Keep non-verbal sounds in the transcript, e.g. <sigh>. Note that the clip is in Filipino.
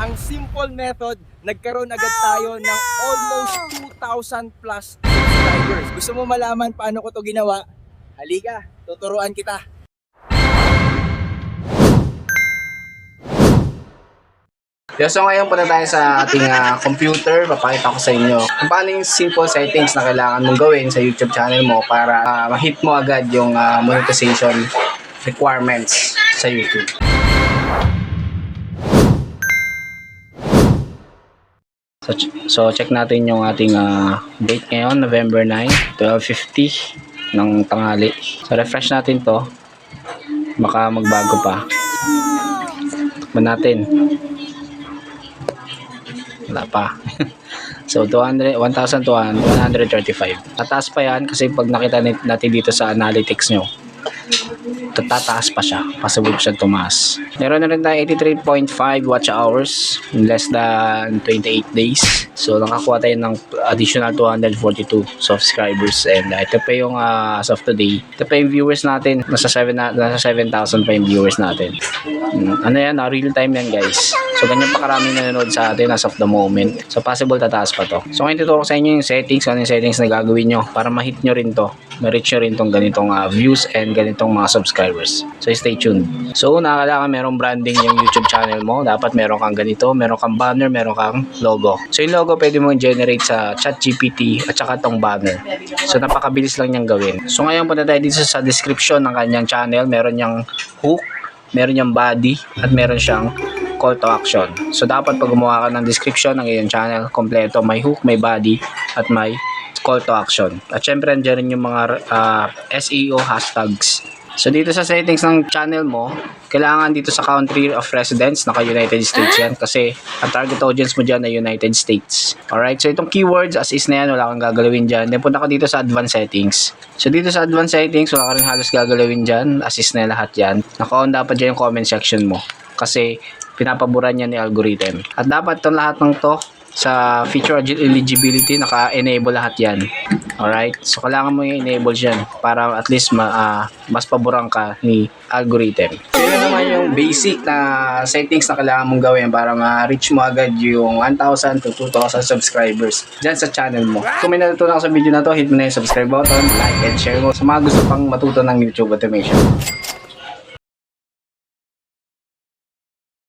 ang simple method, nagkaroon agad tayo ng almost 2,000 plus subscribers. Gusto mo malaman paano ko to ginawa? Halika, tuturuan kita. Yeah, so ngayon punta tayo sa ating ah, computer. Papakita ko sa inyo kung paano yung simple settings na kailangan mong gawin sa YouTube channel mo para ah, ma-hit mo agad yung ah, monetization requirements sa YouTube. So, so check natin yung ating ah, date ngayon, November 9, 12.50 ng tanghali. So refresh natin to. Baka magbago pa. Takpan natin. Wala pa. <laughs> so, 200, 1,135. Tataas pa yan kasi pag nakita natin dito sa analytics nyo, tataas pa siya. Possible pa siya tumaas. Meron na rin tayo 83.5 watch hours in less than 28 days. So, nakakuha tayo ng additional 242 subscribers. And uh, ito pa yung uh, as of today. Ito pa yung viewers natin. Nasa 7 na, nasa 7,000 pa yung viewers natin. Mm, Ano yan? ah, real time yan guys. So, ganyan pa karaming nanonood sa atin as of the moment. So, possible tataas pa to. So, ngayon tuturo ko sa inyo yung settings, ano yung settings na gagawin nyo para ma-hit nyo rin to. Ma-reach nyo rin tong ganitong ah, views and ganitong mga subscribers. So, stay tuned. So, una kailangan merong branding yung YouTube channel mo. Dapat meron kang ganito, meron kang banner, meron kang logo. So, yung logo pwede mo generate sa ChatGPT at saka tong banner. So, napakabilis lang niyang gawin. So, ngayon punta tayo dito sa description ng kanyang channel. Meron niyang hook, meron niyang body, at meron siyang call to action. So, dapat pag gumawa ka ng description ng iyong channel, kompleto, may hook, may body, at may call to action. At syempre, andyan rin yung mga ah, SEO hashtags. So, dito sa settings ng channel mo, kailangan dito sa country of residence, naka-United States yan kasi ang target audience mo dyan ay United States. Alright, so itong keywords as is na yan, wala kang gagalawin dyan. Then punta ka dito sa advanced settings. So dito sa advanced settings, wala ka rin halos gagalawin dyan. As is na lahat yan. Naka-on dapat dyan yung comment section mo kasi pinapaboran niya ni algorithm. At dapat itong lahat ng to sa feature eligibility, naka-enable lahat yan. Alright? So, kailangan mo i-enable yan para at least ma, ah, mas paboran ka ni algorithm. So, yun naman yung basic na settings na kailangan mong gawin para ma-reach mo agad yung 1,000 to 2,000 subscribers dyan sa channel mo. Kung may natutunan ka sa video na to, hit mo na yung subscribe button, like and share mo sa mga gusto pang matuto ng YouTube automation.